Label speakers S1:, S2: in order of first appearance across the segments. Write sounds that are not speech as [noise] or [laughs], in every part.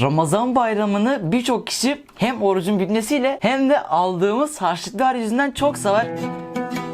S1: Ramazan bayramını birçok kişi hem orucun bitmesiyle hem de aldığımız harçlıklar yüzünden çok sever.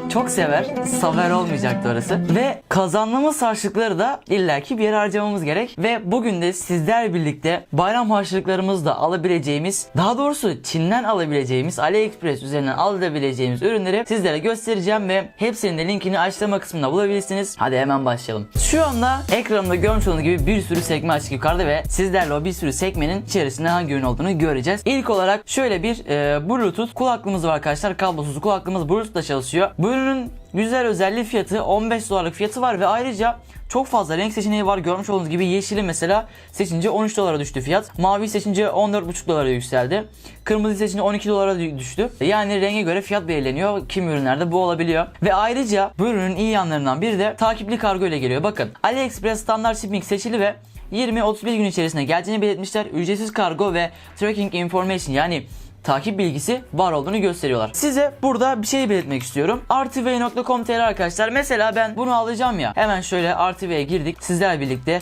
S1: Çok sever. Sever olmayacaktı orası. Ve kazandığımız harçlıkları da illaki bir yere harcamamız gerek. Ve bugün de sizler birlikte bayram harçlıklarımızı da alabileceğimiz, daha doğrusu Çin'den alabileceğimiz, AliExpress üzerinden alabileceğimiz ürünleri sizlere göstereceğim ve hepsinin de linkini açıklama kısmında bulabilirsiniz. Hadi hemen başlayalım. Şu anda ekranımda görmüş olduğunuz gibi bir sürü sekme açık yukarıda ve sizlerle o bir sürü sekmenin içerisinde hangi ürün olduğunu göreceğiz. İlk olarak şöyle bir e, Bluetooth kulaklığımız var arkadaşlar. Kablosuz kulaklığımız Bluetooth'la çalışıyor. Bu ürünün güzel özelliği fiyatı 15 dolarlık fiyatı var ve ayrıca çok fazla renk seçeneği var. Görmüş olduğunuz gibi yeşili mesela seçince 13 dolara düştü fiyat. Mavi seçince 14,5 dolara yükseldi. Kırmızı seçince 12 dolara dü- düştü. Yani renge göre fiyat belirleniyor. Kim ürünlerde bu olabiliyor. Ve ayrıca bu ürünün iyi yanlarından biri de takipli kargo ile geliyor. Bakın AliExpress standart shipping seçili ve 20-31 gün içerisinde geleceğini belirtmişler. Ücretsiz kargo ve tracking information yani takip bilgisi var olduğunu gösteriyorlar. Size burada bir şey belirtmek istiyorum. rtv.com.tr arkadaşlar. Mesela ben bunu alacağım ya. Hemen şöyle RTV'ye girdik. Sizlerle birlikte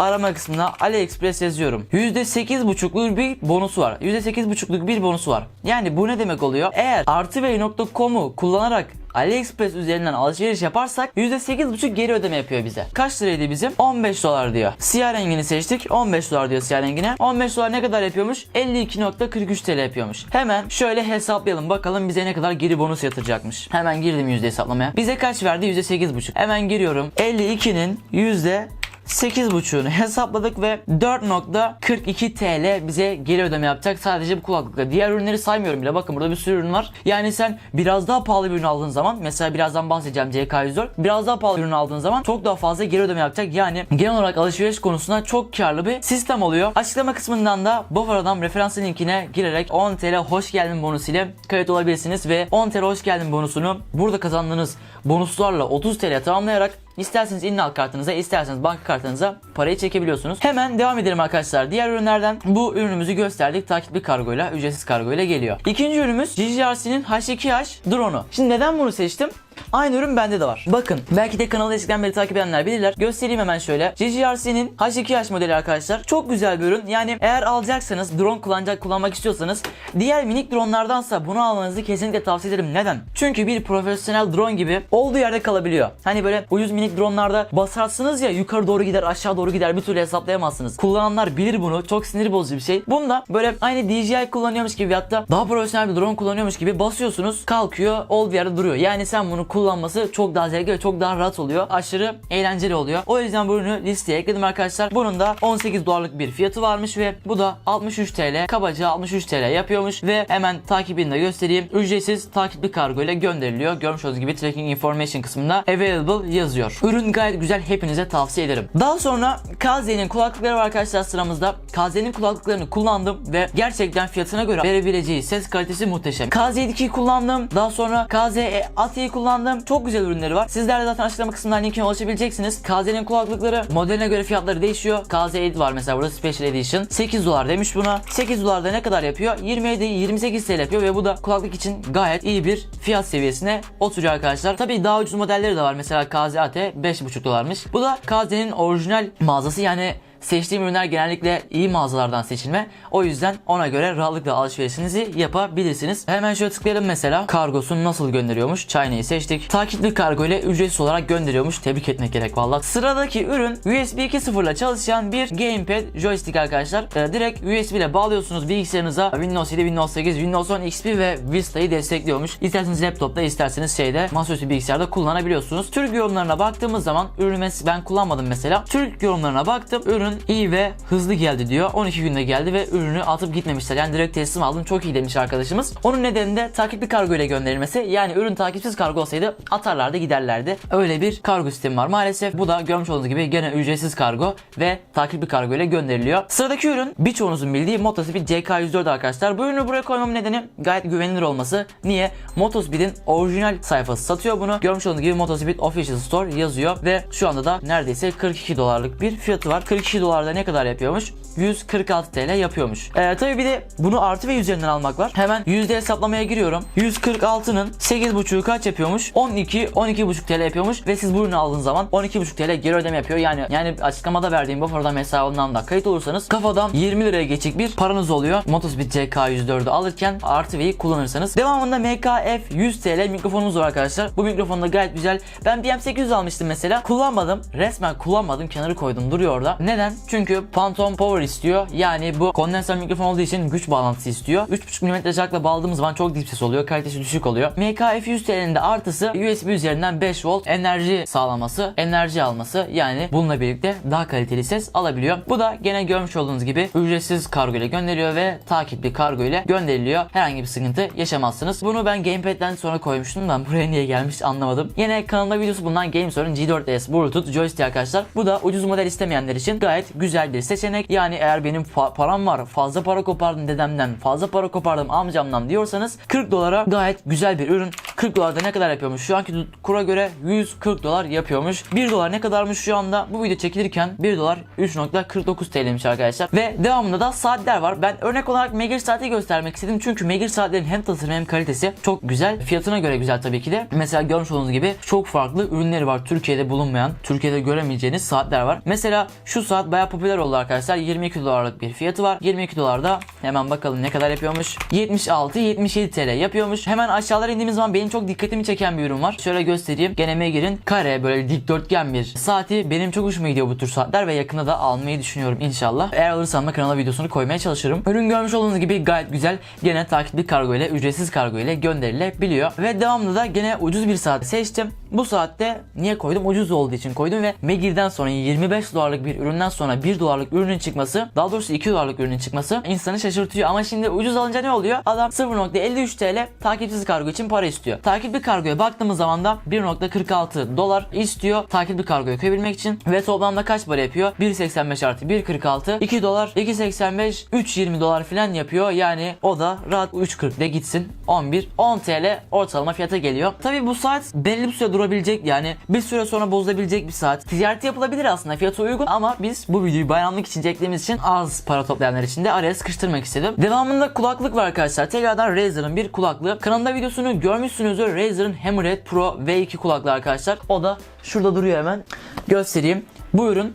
S1: arama kısmına AliExpress yazıyorum. %8,5'luk bir bonusu var. %8,5'luk bir bonusu var. Yani bu ne demek oluyor? Eğer rtv.com'u kullanarak AliExpress üzerinden alışveriş yaparsak %8,5 geri ödeme yapıyor bize. Kaç liraydı bizim? 15 dolar diyor. Siyah rengini seçtik. 15 dolar diyor siyah rengine. 15 dolar ne kadar yapıyormuş? 52.43 TL yapıyormuş. Hemen şöyle hesaplayalım bakalım bize ne kadar geri bonus yatıracakmış. Hemen girdim yüzde hesaplamaya. Bize kaç verdi? %8,5. Hemen giriyorum. 52'nin yüzde 8.5'unu hesapladık ve 4.42 TL bize geri ödeme yapacak sadece bu kulaklıkla. Diğer ürünleri saymıyorum bile. Bakın burada bir sürü ürün var. Yani sen biraz daha pahalı bir ürün aldığın zaman mesela birazdan bahsedeceğim CK104. Biraz daha pahalı bir ürün aldığın zaman çok daha fazla geri ödeme yapacak. Yani genel olarak alışveriş konusunda çok karlı bir sistem oluyor. Açıklama kısmından da Buffer'dan referans linkine girerek 10 TL hoş geldin bonusu ile kayıt olabilirsiniz ve 10 TL hoş geldin bonusunu burada kazandığınız bonuslarla 30 TL tamamlayarak İsterseniz innal kartınıza, isterseniz banka kartınıza parayı çekebiliyorsunuz. Hemen devam edelim arkadaşlar. Diğer ürünlerden bu ürünümüzü gösterdik. Takipli kargoyla, ücretsiz kargoyla geliyor. İkinci ürünümüz GGRC'nin H2H drone'u. Şimdi neden bunu seçtim? Aynı ürün bende de var. Bakın belki de kanalı eskiden beri takip edenler bilirler. Göstereyim hemen şöyle. GGRC'nin H2H modeli arkadaşlar. Çok güzel bir ürün. Yani eğer alacaksanız drone kullanacak kullanmak istiyorsanız diğer minik dronlardansa bunu almanızı kesinlikle tavsiye ederim. Neden? Çünkü bir profesyonel drone gibi olduğu yerde kalabiliyor. Hani böyle ucuz minik dronlarda basarsınız ya yukarı doğru gider aşağı doğru gider bir türlü hesaplayamazsınız. Kullananlar bilir bunu. Çok sinir bozucu bir şey. Bunda böyle aynı DJI kullanıyormuş gibi hatta daha profesyonel bir drone kullanıyormuş gibi basıyorsunuz kalkıyor olduğu yerde duruyor. Yani sen bunu kullanması çok daha zevkli ve çok daha rahat oluyor. Aşırı eğlenceli oluyor. O yüzden bu ürünü listeye ekledim arkadaşlar. Bunun da 18 dolarlık bir fiyatı varmış ve bu da 63 TL. Kabaca 63 TL yapıyormuş ve hemen takibini de göstereyim. Ücretsiz takipli kargo ile gönderiliyor. Görmüş olduğunuz gibi tracking information kısmında available yazıyor. Ürün gayet güzel. Hepinize tavsiye ederim. Daha sonra KZ'nin kulaklıkları var arkadaşlar sıramızda. KZ'nin kulaklıklarını kullandım ve gerçekten fiyatına göre verebileceği ses kalitesi muhteşem. KZ2'yi kullandım. Daha sonra KZ Ati'yi kullandım. Çok güzel ürünleri var. Sizler de zaten açıklama kısmından linkine ulaşabileceksiniz. KZ'nin kulaklıkları modeline göre fiyatları değişiyor. KZ 8 var mesela burada Special Edition. 8 dolar demiş buna. 8 dolar da ne kadar yapıyor? 27 28 TL yapıyor ve bu da kulaklık için gayet iyi bir fiyat seviyesine oturuyor arkadaşlar. Tabii daha ucuz modelleri de var. Mesela KZ AT 5,5 dolarmış. Bu da KZ'nin orijinal mağazası yani Seçtiğim ürünler genellikle iyi mağazalardan seçilme. O yüzden ona göre rahatlıkla alışverişinizi yapabilirsiniz. Hemen şöyle tıklayalım mesela. Kargosunu nasıl gönderiyormuş? China'yı seçtik. Takipli kargo ile ücretsiz olarak gönderiyormuş. Tebrik etmek gerek valla. Sıradaki ürün USB 2.0 ile çalışan bir gamepad joystick arkadaşlar. Ee, direkt USB ile bağlıyorsunuz bilgisayarınıza. Windows 7, Windows 8, Windows 10 XP ve Vista'yı destekliyormuş. İsterseniz laptopta isterseniz şeyde masaüstü bilgisayarda kullanabiliyorsunuz. Türk yorumlarına baktığımız zaman ürünü ben kullanmadım mesela. Türk yorumlarına baktım. Ürün iyi ve hızlı geldi diyor. 12 günde geldi ve ürünü atıp gitmemişler. Yani direkt teslim aldım. Çok iyi demiş arkadaşımız. Onun nedeni de takipli kargo ile gönderilmesi. Yani ürün takipsiz kargo olsaydı atarlardı giderlerdi. Öyle bir kargo sistemi var maalesef. Bu da görmüş olduğunuz gibi gene ücretsiz kargo ve takipli kargo ile gönderiliyor. Sıradaki ürün birçoğunuzun bildiği Motospeed CK104 arkadaşlar. Bu ürünü buraya koymamın nedeni gayet güvenilir olması. Niye? Motospeed'in orijinal sayfası satıyor bunu. Görmüş olduğunuz gibi Motospeed Official Store yazıyor ve şu anda da neredeyse 42 dolarlık bir fiyatı var. 42 2 dolarda ne kadar yapıyormuş? 146 TL yapıyormuş. Ee, tabii bir de bunu artı ve üzerinden almak var. Hemen yüzde hesaplamaya giriyorum. 146'nın 8.5'u kaç yapıyormuş? 12 12.5 TL yapıyormuş ve siz bu ürünü aldığınız zaman 12.5 TL geri ödeme yapıyor. Yani yani açıklamada verdiğim bu program hesabından da kayıt olursanız kafadan 20 liraya geçik bir paranız oluyor. Motospeed CK104'ü alırken artı V'yi kullanırsanız. Devamında MKF 100 TL mikrofonumuz var arkadaşlar. Bu mikrofon da gayet güzel. Ben BM800 almıştım mesela. Kullanmadım. Resmen kullanmadım. Kenarı koydum. Duruyor orada. Neden? Çünkü Phantom Power istiyor. Yani bu kondenser mikrofon olduğu için güç bağlantısı istiyor. 3.5 mm jackla bağladığımız zaman çok dip ses oluyor. Kalitesi düşük oluyor. MKF 100 TL'nin de artısı USB üzerinden 5 volt enerji sağlaması, enerji alması. Yani bununla birlikte daha kaliteli ses alabiliyor. Bu da gene görmüş olduğunuz gibi ücretsiz kargo ile gönderiliyor ve takipli kargo ile gönderiliyor. Herhangi bir sıkıntı yaşamazsınız. Bunu ben gamepad'den sonra koymuştum. Ben [laughs] buraya niye gelmiş anlamadım. Yine kanalda videosu bulunan Gamesor'un G4S Bluetooth joystick arkadaşlar. Bu da ucuz model istemeyenler için gayet güzel bir seçenek. Yani eğer benim param var, fazla para kopardım dedemden, fazla para kopardım amcamdan diyorsanız 40 dolara gayet güzel bir ürün. 40 dolarda ne kadar yapıyormuş? Şu anki kura göre 140 dolar yapıyormuş. 1 dolar ne kadarmış şu anda? Bu video çekilirken 1 dolar 3.49 TL'miş arkadaşlar. Ve devamında da saatler var. Ben örnek olarak Megir saati göstermek istedim. Çünkü Megir saatlerin hem tasarımı hem kalitesi çok güzel. Fiyatına göre güzel tabii ki de. Mesela görmüş olduğunuz gibi çok farklı ürünleri var. Türkiye'de bulunmayan, Türkiye'de göremeyeceğiniz saatler var. Mesela şu saat bayağı popüler oldu arkadaşlar. 22 dolarlık bir fiyatı var. 22 dolarda hemen bakalım ne kadar yapıyormuş. 76-77 TL yapıyormuş. Hemen aşağılara indiğimiz zaman benim çok dikkatimi çeken bir ürün var. Şöyle göstereyim. Gene Megir'in kare böyle dikdörtgen bir saati. Benim çok hoşuma gidiyor bu tür saatler ve yakında da almayı düşünüyorum inşallah. Eğer alırsam da kanala videosunu koymaya çalışırım. Ürün görmüş olduğunuz gibi gayet güzel. Gene takipli kargo ile ücretsiz kargo ile gönderilebiliyor. Ve devamlı da gene ucuz bir saat seçtim. Bu saatte niye koydum? Ucuz olduğu için koydum ve Megir'den sonra 25 dolarlık bir üründen sonra 1 dolarlık ürünün çıkması daha doğrusu 2 dolarlık ürünün çıkması insanı şaşırtıyor. Ama şimdi ucuz alınca ne oluyor? Adam 0.53 TL takipsiz kargo için para istiyor. Takipli kargoya baktığımız zaman da 1.46 dolar istiyor takipli kargoya koyabilmek için ve toplamda kaç para yapıyor? 1.85 artı 1.46 2 dolar 2.85 3.20 dolar falan yapıyor. Yani o da rahat 3.40 de gitsin 11 10 TL ortalama fiyata geliyor. Tabi bu saat belli bir süre durabilecek yani bir süre sonra bozulabilecek bir saat. Ticareti yapılabilir aslında fiyatı uygun ama biz bu videoyu bayramlık için çektiğimiz için az para toplayanlar için de araya sıkıştırmak istedim. Devamında kulaklık var arkadaşlar. Tekrardan Razer'ın bir kulaklığı. Kanalda videosunu görmüşsünüzdür. Razer'ın Hammerhead Pro V2 kulaklığı arkadaşlar. O da şurada duruyor hemen. Göstereyim. Bu ürün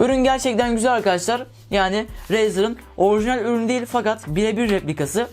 S1: Ürün gerçekten güzel arkadaşlar. Yani Razer'ın orijinal ürünü değil fakat birebir replikası.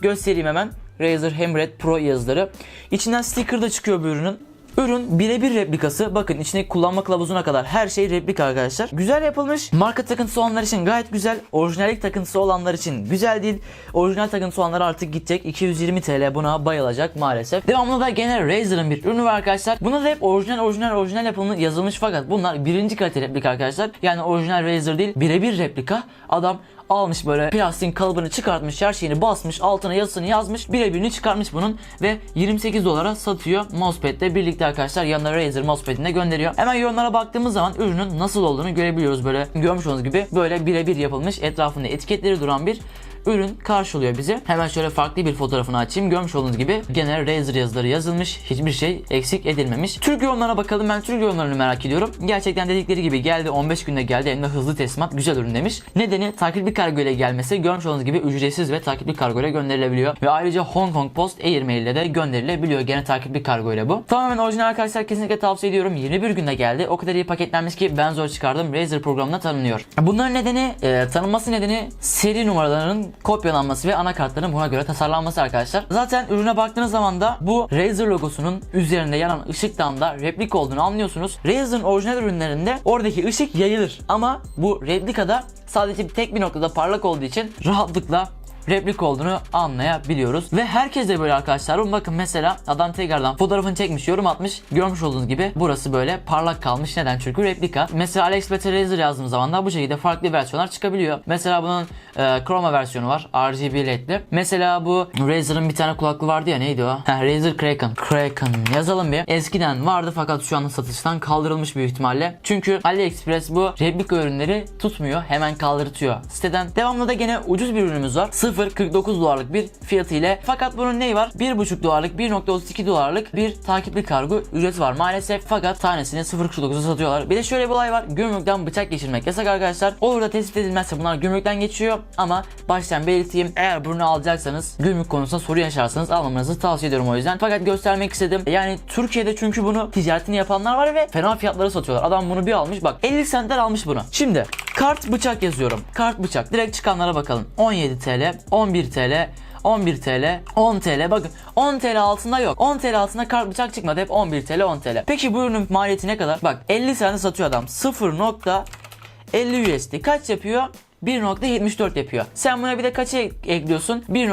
S1: Göstereyim hemen. Razer Hammerhead Pro yazıları. İçinden sticker da çıkıyor bu ürünün. Ürün birebir replikası. Bakın içindeki kullanma kılavuzuna kadar her şey replika arkadaşlar. Güzel yapılmış. Marka takıntısı olanlar için gayet güzel. Orijinallik takıntısı olanlar için güzel değil. Orijinal takıntısı olanlar artık gidecek. 220 TL buna bayılacak maalesef. Devamlı da gene Razer'ın bir ürünü var arkadaşlar. Buna da hep orijinal orijinal orijinal yapımı yazılmış fakat bunlar birinci kalite replika arkadaşlar. Yani orijinal Razer değil birebir replika. Adam almış böyle plastiğin kalıbını çıkartmış her şeyini basmış altına yazısını yazmış birebirini çıkartmış bunun ve 28 dolara satıyor mousepad'le birlikte arkadaşlar yanına Razer mousepad'ine gönderiyor. Hemen yorumlara baktığımız zaman ürünün nasıl olduğunu görebiliyoruz böyle görmüş olduğunuz gibi böyle birebir yapılmış etrafında etiketleri duran bir ürün karşılıyor bizi. Hemen şöyle farklı bir fotoğrafını açayım. Görmüş olduğunuz gibi genel Razer yazıları yazılmış. Hiçbir şey eksik edilmemiş. Türk yorumlarına bakalım. Ben Türk yorumlarını merak ediyorum. Gerçekten dedikleri gibi geldi 15 günde geldi hem de hızlı teslimat güzel ürün demiş. Nedeni takipli kargo ile gelmesi görmüş olduğunuz gibi ücretsiz ve takipli kargo ile gönderilebiliyor. Ve ayrıca Hong Kong Post Air Mail ile de gönderilebiliyor. Gene takipli kargo ile bu. Tamamen orijinal arkadaşlar kesinlikle tavsiye ediyorum. 21 günde geldi. O kadar iyi paketlenmiş ki ben zor çıkardım. Razer programına tanınıyor. Bunların nedeni e, tanınması nedeni seri numaralarının kopyalanması ve anakartların buna göre tasarlanması arkadaşlar. Zaten ürüne baktığınız zaman da bu Razer logosunun üzerinde yanan ışıktan da replik olduğunu anlıyorsunuz. Razer'ın orijinal ürünlerinde oradaki ışık yayılır ama bu replikada sadece tek bir noktada parlak olduğu için rahatlıkla replik olduğunu anlayabiliyoruz. Ve herkes de böyle arkadaşlar. Bakın mesela adam tekrardan fotoğrafını çekmiş, yorum atmış. Görmüş olduğunuz gibi burası böyle parlak kalmış. Neden? Çünkü replika. Mesela Alex Better yazdığım zaman da bu şekilde farklı versiyonlar çıkabiliyor. Mesela bunun e, chroma versiyonu var. RGB ledli. Mesela bu Razer'ın bir tane kulaklığı vardı ya neydi o? Heh, Razer Kraken. Kraken yazalım bir. Eskiden vardı fakat şu anda satıştan kaldırılmış büyük ihtimalle. Çünkü AliExpress bu replika ürünleri tutmuyor. Hemen kaldırtıyor siteden. Devamlı da gene ucuz bir ürünümüz var. 0.49 dolarlık bir fiyatı ile fakat bunun neyi var? 1.5 dolarlık 1.32 dolarlık bir takipli kargo ücreti var maalesef fakat tanesini 0.49'a satıyorlar. Bir de şöyle bir olay var. Gümrükten bıçak geçirmek yasak arkadaşlar. Olur da tespit edilmezse bunlar gümrükten geçiyor ama baştan belirteyim eğer bunu alacaksanız gümrük konusunda soru yaşarsanız almamanızı tavsiye ediyorum o yüzden. Fakat göstermek istedim. Yani Türkiye'de çünkü bunu ticaretini yapanlar var ve fena fiyatlara satıyorlar. Adam bunu bir almış bak 50 sentler almış bunu. Şimdi kart bıçak yazıyorum. Kart bıçak. Direkt çıkanlara bakalım. 17 TL, 11 TL, 11 TL, 10 TL. Bakın 10 TL altında yok. 10 TL altında kart bıçak çıkmadı. Hep 11 TL, 10 TL. Peki bu ürünün maliyeti ne kadar? Bak 50 sene satıyor adam. 0.50 USD. Kaç yapıyor? 1.74 yapıyor. Sen buna bir de kaça ekliyorsun? 1.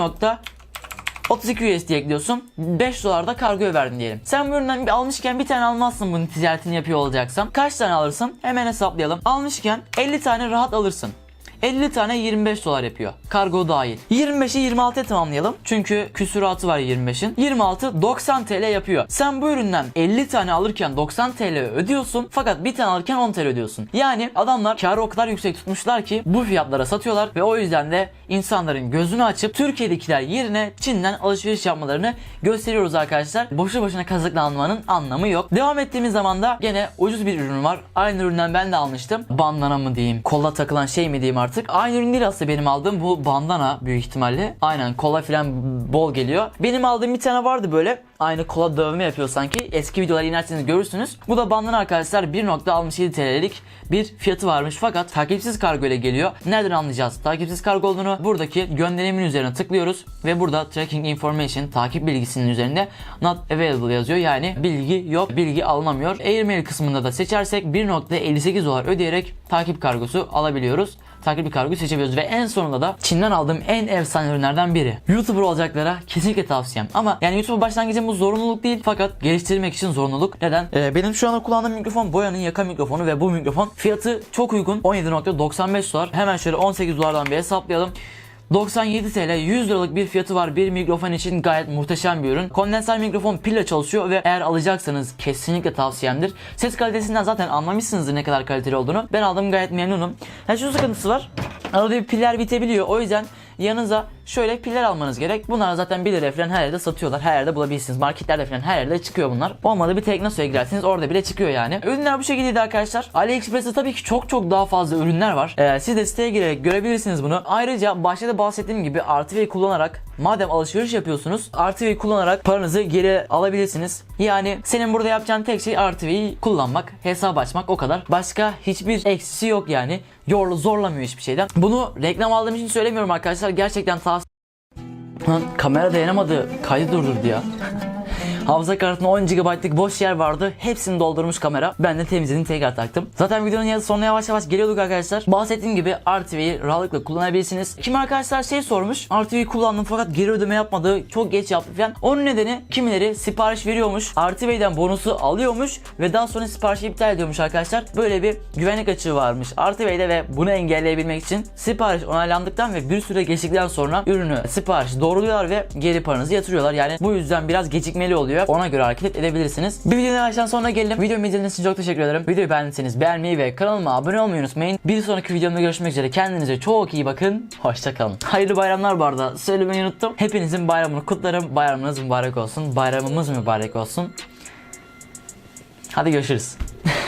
S1: 32 USD ekliyorsun. 5 dolar da kargoya verdin diyelim. Sen bu üründen almışken bir tane almazsın bunun ticaretini yapıyor olacaksan. Kaç tane alırsın? Hemen hesaplayalım. Almışken 50 tane rahat alırsın. 50 tane 25 dolar yapıyor. Kargo dahil. 25'i 26'ya tamamlayalım. Çünkü küsuratı var 25'in. 26 90 TL yapıyor. Sen bu üründen 50 tane alırken 90 TL ödüyorsun. Fakat bir tane alırken 10 TL ödüyorsun. Yani adamlar karı o kadar yüksek tutmuşlar ki bu fiyatlara satıyorlar ve o yüzden de insanların gözünü açıp Türkiye'dekiler yerine Çin'den alışveriş yapmalarını gösteriyoruz arkadaşlar. Boşu boşuna kazıklanmanın anlamı yok. Devam ettiğimiz zaman da gene ucuz bir ürün var. Aynı üründen ben de almıştım. Bandana mı diyeyim, kolla takılan şey mi diyeyim artık. Aynı ürün değil aslında benim aldığım bu bandana büyük ihtimalle. Aynen kola falan bol geliyor. Benim aldığım bir tane vardı böyle. Aynı kola dövme yapıyor sanki. Eski videoları inerseniz görürsünüz. Bu da bandana arkadaşlar 1.67 TL'lik bir fiyatı varmış fakat takipsiz kargo ile geliyor. Nereden anlayacağız takipsiz kargo olduğunu? Buradaki gönderimin üzerine tıklıyoruz ve burada tracking information takip bilgisinin üzerinde not available yazıyor. Yani bilgi yok, bilgi alınamıyor. Airmail kısmında da seçersek 1.58 dolar ödeyerek takip kargosu alabiliyoruz takip bir kargo seçebiliyoruz ve en sonunda da Çin'den aldığım en efsane ürünlerden biri. YouTuber olacaklara kesinlikle tavsiyem. Ama yani YouTube başlangıcı bu zorunluluk değil fakat geliştirmek için zorunluluk. Neden? Ee, benim şu anda kullandığım mikrofon Boya'nın yaka mikrofonu ve bu mikrofon fiyatı çok uygun. 17.95 dolar. Hemen şöyle 18 dolardan bir hesaplayalım. 97 TL 100 liralık bir fiyatı var bir mikrofon için gayet muhteşem bir ürün. Kondenser mikrofon pille çalışıyor ve eğer alacaksanız kesinlikle tavsiyemdir. Ses kalitesinden zaten anlamışsınızdır ne kadar kaliteli olduğunu. Ben aldım gayet memnunum. Yani şu sıkıntısı var. Arada bir piller bitebiliyor. O yüzden yanınıza şöyle piller almanız gerek. Bunlar zaten 1 liraya falan her yerde satıyorlar. Her yerde bulabilirsiniz. Marketlerde falan her yerde çıkıyor bunlar. Olmadı bir Teknosu'ya girersiniz orada bile çıkıyor yani. Ürünler bu şekildeydi arkadaşlar. AliExpress'te tabii ki çok çok daha fazla ürünler var. Ee, siz de siteye girerek görebilirsiniz bunu. Ayrıca başta da bahsettiğim gibi RTV'yi kullanarak madem alışveriş yapıyorsunuz RTV'yi kullanarak paranızı geri alabilirsiniz. Yani senin burada yapacağın tek şey RTV'yi kullanmak, hesap açmak o kadar. Başka hiçbir eksisi yok yani. Yorlu zorlamıyor hiçbir şeyden. Bunu reklam aldığım için söylemiyorum arkadaşlar. Gerçekten tavsiye Lan kamera dayanamadı. Kaydı durdurdu ya. Hafıza kartında 10 GB'lık boş yer vardı. Hepsini doldurmuş kamera. Ben de temizledim tekrar taktım. Zaten videonun ya- sonuna yavaş yavaş geliyorduk arkadaşlar. Bahsettiğim gibi RTV'yi rahatlıkla kullanabilirsiniz. Kim arkadaşlar şey sormuş. RTV'yi kullandım fakat geri ödeme yapmadı. Çok geç yaptı falan. Onun nedeni kimileri sipariş veriyormuş. RTV'den bonusu alıyormuş ve daha sonra siparişi iptal ediyormuş arkadaşlar. Böyle bir güvenlik açığı varmış RTV'de ve bunu engelleyebilmek için sipariş onaylandıktan ve bir süre geçtikten sonra ürünü sipariş doğruluyorlar ve geri paranızı yatırıyorlar. Yani bu yüzden biraz gecikmeli oluyor. Ona göre hareket edebilirsiniz. Bir videonun yavaştan sonuna geldim. Videomu izlediğiniz için çok teşekkür ederim. Videoyu beğendiyseniz beğenmeyi ve kanalıma abone olmayı unutmayın. Bir sonraki videomda görüşmek üzere. Kendinize çok iyi bakın. Hoşçakalın. Hayırlı bayramlar bu arada. Söylemeyi unuttum. Hepinizin bayramını kutlarım. Bayramınız mübarek olsun. Bayramımız mübarek olsun. Hadi görüşürüz. [laughs]